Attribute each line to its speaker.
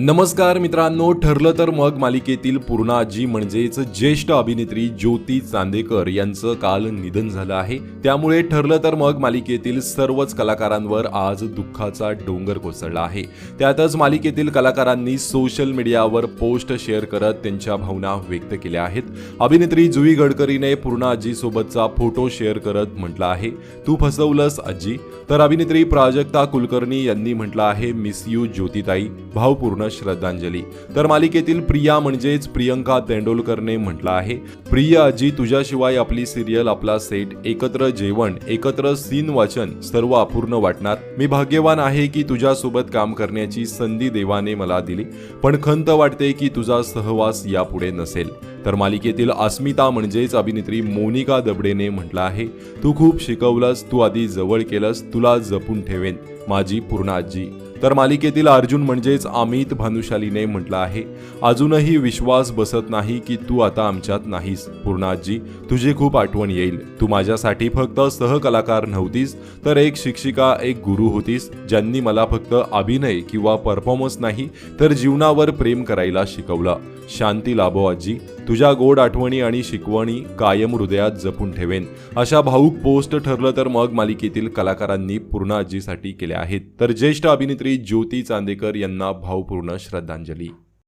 Speaker 1: नमस्कार मित्रांनो ठरलं तर मग मालिकेतील पूर्णाजी म्हणजेच ज्येष्ठ अभिनेत्री ज्योती चांदेकर यांचं काल निधन झालं आहे. त्यामुळे ठरलं तर मग मालिकेतील सर्वच कलाकारांवर आज दुःखाचा डोंगर कोसळला आहे. त्यातच मालिकेतील कलाकारांनी सोशल मीडियावर पोस्ट शेअर करत त्यांच्या भावना व्यक्त केल्या आहेत. अभिनेत्री जुई गडकरीने पूर्णाजी सोबतचा फोटो शेअर करत म्हटलं आहे. तू फसवलंस आजी. तर अभिनेत्री प्राजक्ता कुलकर्णी यांनी म्हटलं आहे मिस यू ज्योतिताई. भावपूर्ण श्रद्धांजली. तर मालिकेतील प्रिया म्हणजेच प्रियंका तेंडोलकरने म्हटलं आहे. प्रिया जी तुझ्याशिवाय आपली सिरियल आपला सेट एकत्र जेवण एकत्र सीन वाचन सर्व अपूर्ण वाटणार. मी भाग्यवान आहे की तुझ्यासोबत काम करण्याची संधी देवाने मला दिली. पण खंत वाटते की तुझा सहवास यापुढे नसेल. तर मालिकेतील अस्मिता म्हणजेच अभिनेत्री मोनिका दबडेने म्हटलं आहे. तू खूप शिकवलंस तू आधी जवळ केलंस तुला जपून ठेवेन. माझी पूर्ण आजी. तर मालिकेतील अर्जुन म्हणजेच अमित भानुशालीने म्हटलं आहे अजूनही विश्वास बसत नाही की तू आता आमच्यात नाहीस पूर्णाजी. तुझी खूप आठवण येईल. तू माझ्यासाठी फक्त सहकलाकार नव्हतीस तर एक शिक्षिका एक गुरु होतीस ज्यांनी मला फक्त अभिनय किंवा परफॉर्मन्स नाही तर जीवनावर प्रेम करायला शिकवलं. शांती लाभो आजी. तुझ्या गोड आठवणी आणि शिकवणी कायम हृदयात जपून ठेवेन. अशा भाऊक पोस्ट ठरलं तर मग मालिकेतील कलाकारांनी पूर्ण आजीसाठी केल्या आहेत. तर ज्येष्ठ अभिनेत्री ज्योती चांदेकर यांना भावपूर्ण श्रद्धांजली.